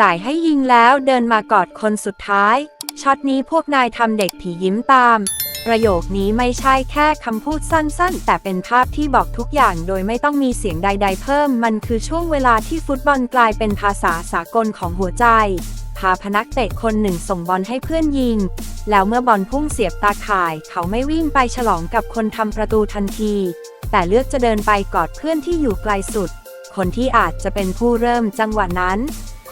จ่ายให้ยิงแล้วเดินมากอดคนสุดท้าย ช็อตนี้พวกนายทำเด็กผียิ้มตาม ประโยคนี้ไม่ใช่แค่คำพูดสั้นๆ แต่เป็นภาพที่บอกทุกอย่างโดยไม่ต้องมีเสียงใด ๆ เพิ่ม มันคือช่วงเวลาที่ฟุตบอลกลายเป็นภาษาสากลของหัวใจ พาพนักเตะคนหนึ่งส่งบอลให้เพื่อนยิง แล้วเมื่อบอลพุ่งเสียบตาข่าย เขาไม่วิ่งไปฉลองกับคนทำประตูทันที แต่เลือกจะเดินไปกอดเพื่อนที่อยู่ไกลสุด คนที่อาจจะเป็นผู้เริ่มจังหวะนั้น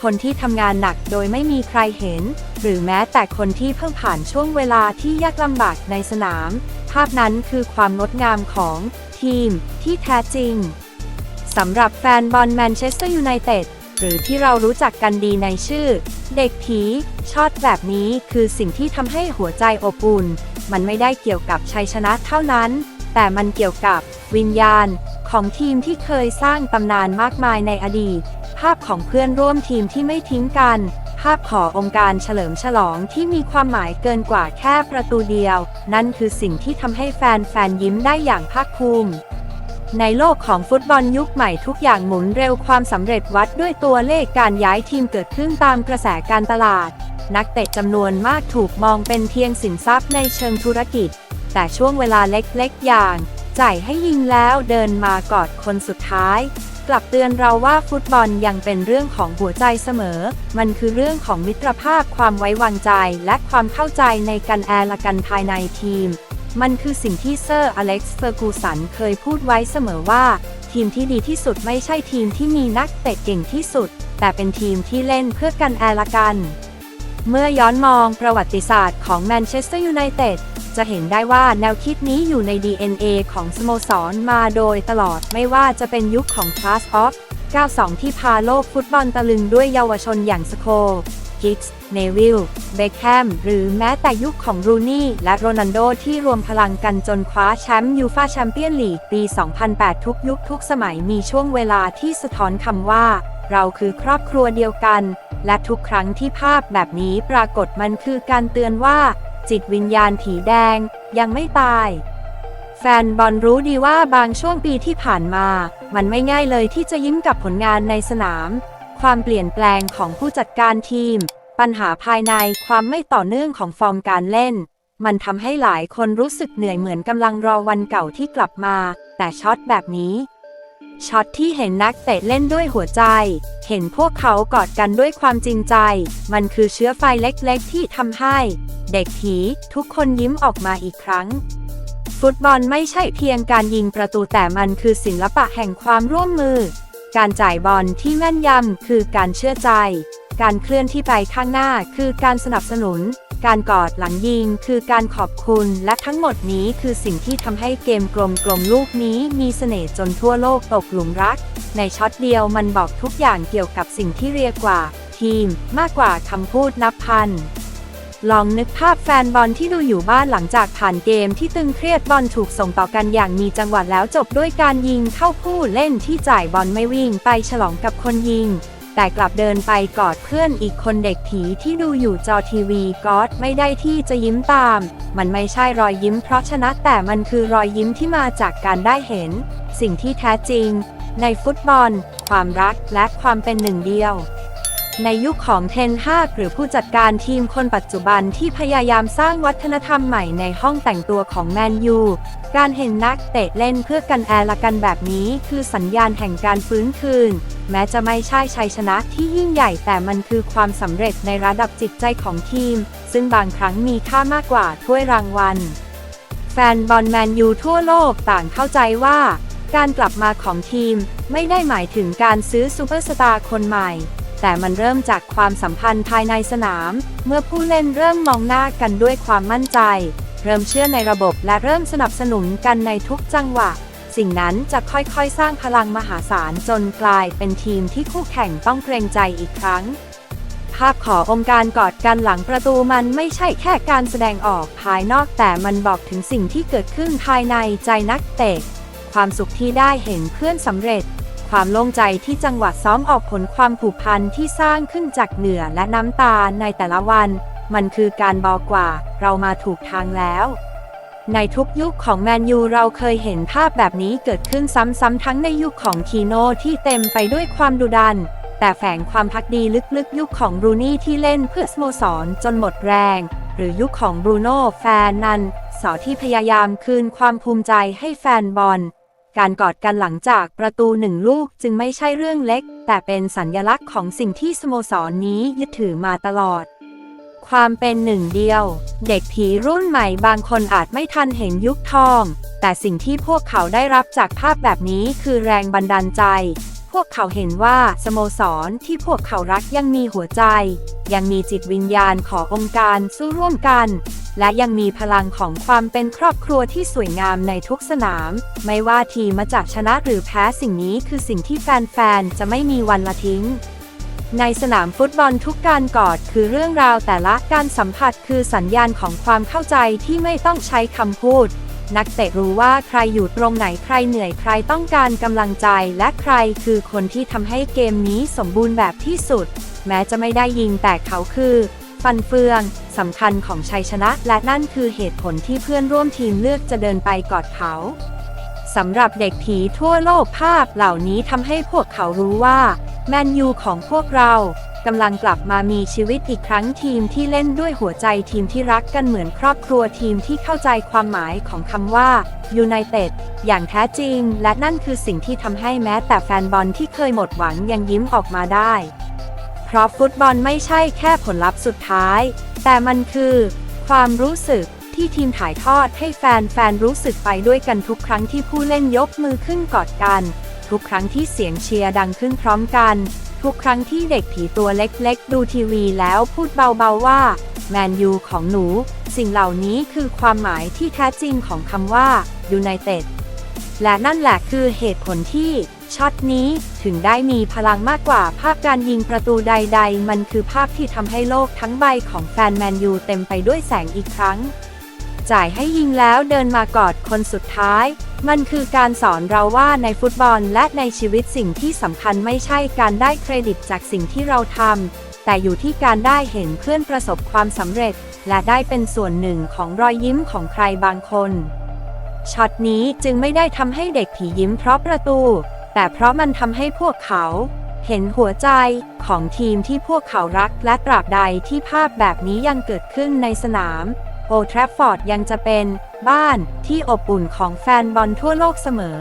คนที่ทำงานหนักโดยไม่มีใครเห็น หรือแม้แต่คนที่เพิ่งผ่านช่วงเวลาที่ยากลำบากในสนาม ภาพนั้นคือความงดงามของทีมที่แท้จริงสำหรับแฟนบอลแมนเชสเตอร์ยูไนเต็ดหรือที่เรารู้จักกันดีในชื่อ เด็กผีช็อตแบบนี้คือสิ่งที่ทำให้หัวใจอบอุ่น มันไม่ได้เกี่ยวกับชัยชนะเท่านั้น แต่มันเกี่ยวกับวิญญาณของทีมที่เคยสร้างตำนานมากมายในอดีต ภาพของเพื่อนร่วมทีมที่ไม่ทิ้งกัน ภาพขององค์การเฉลิมฉลองที่มีความหมายเกินกว่าแค่ประตูเดียว นั่นคือสิ่งที่ทำให้แฟนๆยิ้มได้อย่างภาคภูมิในโลกของฟุตบอลยุคใหม่ทุกอย่างหมุนเร็วความสำเร็จวัดด้วยตัวเลขการย้ายทีมเกิดขึ้นตามกระแสการตลาด นักเตะจำนวนมากถูกมองเป็นเพียงสินทรัพย์ในเชิงธุรกิจ แต่ช่วงเวลาเล็กๆ อย่างจ่ายให้ยิงแล้วเดินมากอดคนสุดท้าย กลับเตือนเราว่าฟุตบอลยังเป็นเรื่องของหัวใจเสมอ มันคือเรื่องของมิตรภาพความไว้วางใจและความเข้าใจในกันแอละกันภายในทีม มันคือสิ่งที่เซอร์อเล็กซ์เฟอร์กูสันเคยพูดไว้เสมอว่า ทีมที่ดีที่สุดไม่ใช่ทีมที่มีนักเตะเก่งที่สุด แต่เป็นทีมที่เล่นเพื่อกันแอละกัน เมื่อย้อนมองประวัติศาสตร์ของแมนเชสเตอร์ยูไนเต็ด จะเห็นได้ว่าแนวคิดนี้อยู่ใน DNA ของสโมสรมาโดยตลอดไม่ว่าจะเป็นยุคของ Class of 92 ที่พาโลกฟุตบอลตะลึงด้วยเยาวชนอย่างสโคกิกส์เนวิลเบคแฮม หรือแม้แต่ยุคของรูนี่ และโรนัลโดที่รวมพลังกันจนคว้าแชมป์ยูฟาแชมเปี้ยนลีกปี 2008 ทุกยุคทุกสมัยมีช่วงเวลาที่สะท้อนคำว่า เราคือครอบครัวเดียวกัน และทุกครั้งที่ภาพแบบนี้ปรากฏมันคือการเตือนว่า จิตวิญญาณผีแดงยังไม่ตาย แฟนบอลรู้ดีว่าบางช่วงปีที่ผ่านมา มันไม่ง่ายเลยที่จะยิ้มกับผลงานในสนาม ความเปลี่ยนแปลงของผู้จัดการทีม ปัญหาภายในความไม่ต่อเนื่องของฟอร์มการเล่น มันทำให้หลายคนรู้สึกเหนื่อยเหมือนกำลังรอวันเก่าที่กลับมา แต่ช็อตแบบนี้ ช็อตที่เห็นนักเตะเล่นด้วยหัวใจ เห็นพวกเขากอดกันด้วยความจริงใจ มันคือเชื้อไฟเล็กๆ ที่ทำให้ เด็กผีทุกคนยิ้มออกมาอีกครั้ง ฟุตบอลไม่ใช่เพียงการยิงประตูแต่มันคือศิลปะแห่งความร่วมมือ การจ่ายบอลที่แม่นยำคือการเชื่อใจ การเคลื่อนที่ไปข้างหน้าคือการสนับสนุน การกอดหลังยิงคือการขอบคุณและทั้งหมดนี้คือสิ่งที่ทำให้เกมกลมกลมๆลูกนี้มีเสน่ห์จนทั่วโลกตกหลุมรัก ในช็อตเดียวมันบอกทุกอย่างเกี่ยวกับสิ่งที่เรียกว่า ทีม มากกว่าคำพูดนับพันลองนึกภาพแฟนบอลที่ดูอยู่บ้านหลังจากผ่านเกมที่ตึงเครียดบอลถูกส่งต่อกันอย่างมีจังหวะแล้วจบด้วยการยิงเข้าผู้เล่นที่จ่ายบอลไม่วิ่งไปฉลองกับคนยิง แต่กลับเดินไปกอดเพื่อนอีกคนเด็กผีที่ดูอยู่จอทีวีกอดไม่ได้ที่จะยิ้มตาม มันไม่ใช่รอยยิ้มเพราะชนะแต่มันคือรอยยิ้มที่มาจากการได้เห็น สิ่งที่แท้จริง ในฟุตบอล ความรักและความเป็นหนึ่งเดียว ในยุคของเทนฮากหรือผู้จัดการทีมคนปัจจุบันที่พยายามสร้างวัฒนธรรมใหม่ในห้องแต่งตัวของแมนยู การเห็นนักเตะเล่นเพื่อกันแอร์ละกันแบบนี้คือสัญญาณแห่งการฟื้นคืน แม้จะไม่ใช่ชัยชนะที่ยิ่งใหญ่แต่มันคือความสำเร็จในระดับจิตใจของทีม ซึ่งบางครั้งมีค่ามากกว่าถ้วยรางวัล แฟนบอลแมนยูทั่วโลกต่างเข้าใจว่า การกลับมาของทีมไม่ได้หมายถึงการซื้อซูเปอร์สตาร์คนใหม่ แต่มันเริ่มจากความสัมพันธ์ภายในสนาม เมื่อผู้เล่นเริ่มมองหน้ากันด้วยความมั่นใจ เริ่มเชื่อในระบบและเริ่มสนับสนุนกันในทุกจังหวะ สิ่งนั้นจะค่อยๆ สร้างพลังมหาศาลจนกลายเป็นทีมที่คู่แข่งต้องเกรงใจอีกครั้ง ภาพขอองค์การกอดกันหลังประตูมันไม่ใช่แค่การแสดงออกภายนอกแต่มันบอกถึงสิ่งที่เกิดขึ้นภายในใจนักเตะความสุขที่ได้เห็นเพื่อนสำเร็จ ความโล่งใจที่จังหวะซ้อมออกผลความผูกพันที่สร้างขึ้นจากเหนือและน้ำตาในแต่ละวัน มันคือการบอกว่าเรามาถูกทางแล้ว ในทุกยุคของแมนยูเราเคยเห็นภาพแบบนี้เกิดขึ้นซ้ำๆทั้งในยุคของคีโนที่เต็มไปด้วยความดุดัน แต่แฝงความพักดีลึกๆ ยุคของบรูนี่ที่เล่นเพื่อสโมสรจนหมดแรง หรือยุคของบรูโน่แฟนนันสอที่พยายามคืนความภูมิใจให้แฟนบอล การกอดกันหลังจากประตูหนึ่งลูกจึงไม่ใช่เรื่องเล็ก แต่เป็นสัญญลักษณ์ของสิ่งที่สโมสรนนี้ยึดถือมาตลอด ความเป็นหนึ่งเดียว เด็กผีรุ่นใหม่บางคนอาจไม่ทันเห็นยุคทอง แต่สิ่งที่พวกเขาได้รับจากภาพแบบนี้คือแรงบันดาลใจ พวกเขาเห็นว่าสโมสรที่พวกเขารักยังมีหัวใจ ยังมีจิตวิญญาณขององค์การสู้ร่วมกัน และยังมีพลังของความเป็นครอบครัวที่สวยงามในทุกสนาม ไม่ว่าทีมมาจากชนะหรือแพ้สิ่งนี้คือสิ่งที่แฟนๆ จะไม่มีวันละทิ้ง ในสนามฟุตบอลทุกการกอดคือเรื่องราวแต่ละการสัมผัสคือสัญญาณของความเข้าใจที่ไม่ต้องใช้คำพูด นักเตะรู้ว่าใครอยู่ตรงไหนใครเหนื่อยใครต้องการกำลังใจและใครคือคนที่ทำให้เกมนี้สมบูรณ์แบบที่สุด แม้จะไม่ได้ยิงแต่เขาคือ ฟันเฟือง สำคัญของชัยชนะ และนั่นคือเหตุผลที่เพื่อนร่วมทีมเลือกจะเดินไปกอดเขาสำหรับเด็กผีทั่วโลกภาพเหล่านี้ทำให้พวกเขารู้ว่า แมนยูของพวกเรากำลังกลับมามีชีวิตอีกครั้งทีมที่เล่นด้วยหัวใจทีมที่รักกันเหมือนครอบครัวทีมที่เข้าใจความหมายของคำว่ายูไนเต็ดอย่างแท้จริง และนั่นคือสิ่งที่ทำให้แม้แต่แฟนบอลที่เคยหมดหวังยังยิ้มออกมาได้ เพราะฟุตบอลไม่ใช่แค่ผลลัพธ์สุดท้าย แต่มันคือความรู้สึกที่ทีมถ่ายทอดให้แฟนๆรู้สึกไปด้วยกันทุกครั้งที่ผู้เล่นยกมือขึ้นกอดกัน ทุกครั้งที่เสียงเชียร์ดังขึ้นพร้อมกัน ทุกครั้งที่เด็กผีตัวเล็กๆ ดูทีวีแล้วพูดเบาๆว่า แมนยูของหนู สิ่งเหล่านี้คือความหมายที่แท้จริงของคำว่ายูไนเต็ดและนั่นแหละคือเหตุผลที่ ช็อตนี้ถึงได้มีพลังมากกว่าภาพการยิงประตูใด ๆ มันคือภาพที่ทำให้โลกทั้งใบของแฟนแมนยูเต็มไปด้วยแสงอีกครั้ง จ่ายให้ยิงแล้วเดินมากอดคนสุดท้าย มันคือการสอนเราว่าในฟุตบอลและในชีวิตสิ่งที่สำคัญไม่ใช่การได้เครดิตจากสิ่งที่เราทำแต่อยู่ที่การได้เห็นเพื่อนประสบความสำเร็จ และได้เป็นส่วนหนึ่งของรอยยิ้มของใครบางคนช็อตนี้จึงไม่ได้ทำให้เด็กผียิ้มเพราะประตู แต่เพราะมันทำให้พวกเขา เห็นหัวใจของทีมที่พวกเขารักและตราบใดที่ภาพแบบนี้ยังเกิดขึ้นในสนามโอทราฟฟอร์ดยังจะเป็นบ้านที่อบอุ่นของแฟนบอลทั่วโลกเสมอ